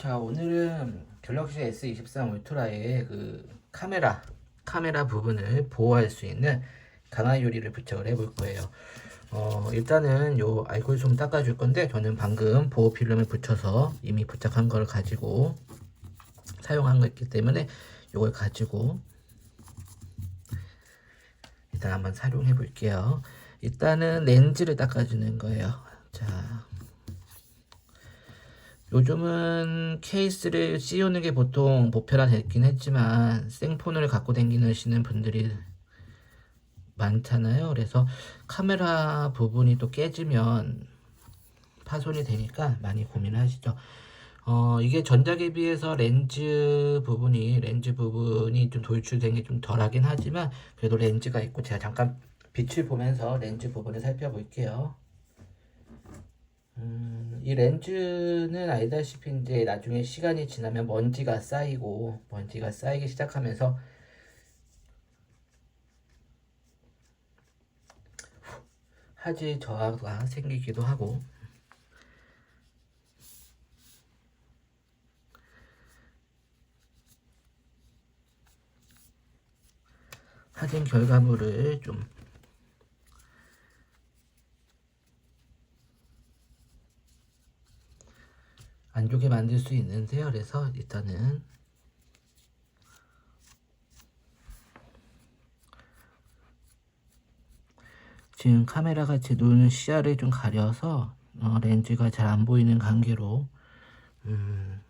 자 오늘은 갤럭시 S23 울트라의 그 카메라 카메라 부분을 보호할 수 있는 강화 유리를 부착을 해볼 거예요. 어 일단은 요 알코올 좀 닦아줄 건데 저는 방금 보호 필름을 붙여서 이미 부착한 걸 가지고 사용한 거 있기 때문에 요걸 가지고 일단 한번 사용해 볼게요. 일단은 렌즈를 닦아주는 거예요. 자 요즘은 케이스를 씌우는 게 보통 보편화됐긴 했지만 생폰을 갖고 다니시는 분들이 많잖아요. 그래서 카메라 부분이 또 깨지면 파손이 되니까 많이 고민하시죠. 어, 이게 전작에 비해서 렌즈 부분이, 렌즈 부분이 좀 돌출된 게 좀 덜하긴 하지만, 그래도 렌즈가 있고, 제가 잠깐 빛을 보면서 렌즈 부분을 살펴볼게요. 음, 이 렌즈는 알다시피 이제 나중에 시간이 지나면 먼지가 쌓이고 먼지가 쌓이기 시작하면서 화질 저하가 생기기도 하고. 사진 결과물을 좀 안 좋게 만들 수 있는데요. 그래서 일단은 지금 카메라가 제 눈 시야를 좀 가려서 어, 렌즈가 잘 안 보이는 관계로 음,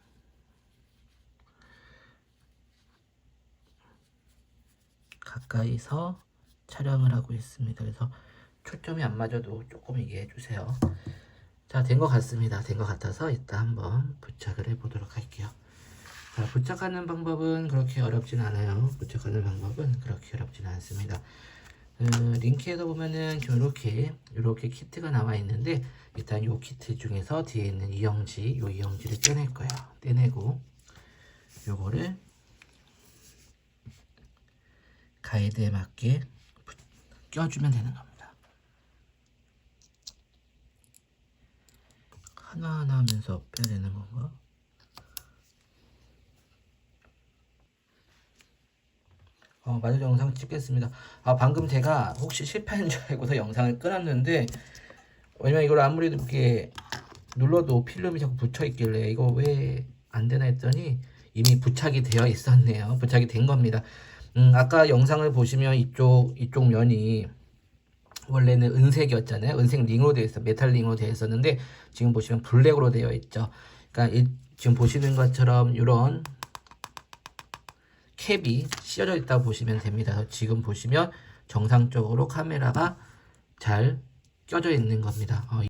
가까이서 촬영을 하고 있습니다. 그래서 초점이 안 맞아도 조금 이해해 주세요. 자, 된 것 같습니다. 된 것 같아서 일단 한번 부착을 해보도록 할게요. 자, 부착하는 방법은 그렇게 어렵진 않아요. 부착하는 방법은 그렇게 어렵진 않습니다. 어, 링크에서 보면은 이렇게 이렇게 키트가 나와 있는데 일단 이 키트 중에서 뒤에 있는 이영지, 이 이영지를 떼낼 거예요. 떼내고 요거를 가이드에 맞게 부- 껴주면 되는 겁니다. 하나하나 하면서 빼야 되는 건가? 어, 마저 영상 찍겠습니다. 아, 방금 제가 혹시 실패한 줄 알고서 영상을 끊었는데, 왜냐면 이걸 아무리 이렇게 눌러도 필름이 자꾸 붙여 있길래 이거 왜 안 되나 했더니 이미 부착이 되어 있었네요. 부착이 된 겁니다. 음, 아까 영상을 보시면 이쪽, 이쪽 면이 원래는 은색이었잖아요. 은색 링으로 되어 있어, 메탈 링으로 되어 있었는데 지금 보시면 블랙으로 되어 있죠. 그러니까 이, 지금 보시는 것처럼 이런 캡이 씌어져 있다고 보시면 됩니다. 지금 보시면 정상적으로 카메라가 잘 껴져 있는 겁니다. 어,